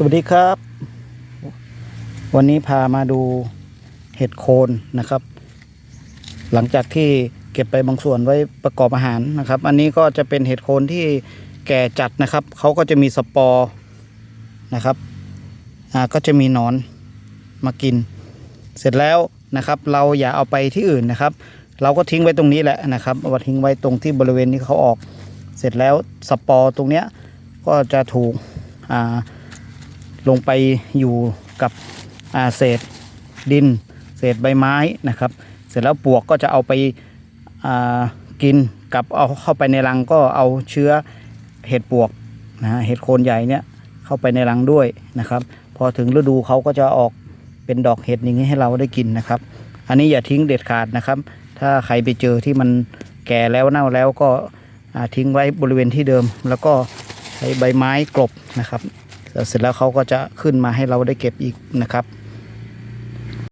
สวัสดีครับ วันนี้พามาดูเห็ดโคนนะครับ หลังจากที่เก็บไปบางส่วนไว้ประกอบอาหารนะครับ อันนี้ก็จะเป็นเห็ดโคนที่แก่จัดนะครับเขาก็จะมีสปอร์นะครับอ่าก็จะมีนอนมากิน เสร็จแล้วนะครับ เราอย่าเอาไปที่อื่นนะครับ เราก็ทิ้งไว้ตรงนี้แหละนะครับเอามาทิ้งไว้ตรงที่บริเวณที่เขาออก เสร็จแล้วสปอร์ตรงเนี้ยก็จะถูกอ่า ลงไปอยู่กับเศษดิน เศษใบไม้นะครับ เสร็จแล้วปวกก็จะเอาไปกินกับเอาเข้าไปในรังก็เอาเชื้อเห็ดปวกนะเห็ดโคนใหญ่เนี่ยเข้าไปในรังด้วยนะครับ พอถึงฤดูเขาก็จะออกเป็นดอกเห็ดอย่างนี้ให้เราได้กินนะครับ อันนี้อย่าทิ้งเด็ดขาดนะครับ ถ้าใครไปเจอที่มันแก่แล้วเน่าแล้วก็ทิ้งไว้บริเวณที่เดิม แล้วก็ใช้ใบไม้กลบนะครับ เสร็จแล้วเขาก็จะขึ้นมาให้เราได้เก็บอีกนะครับ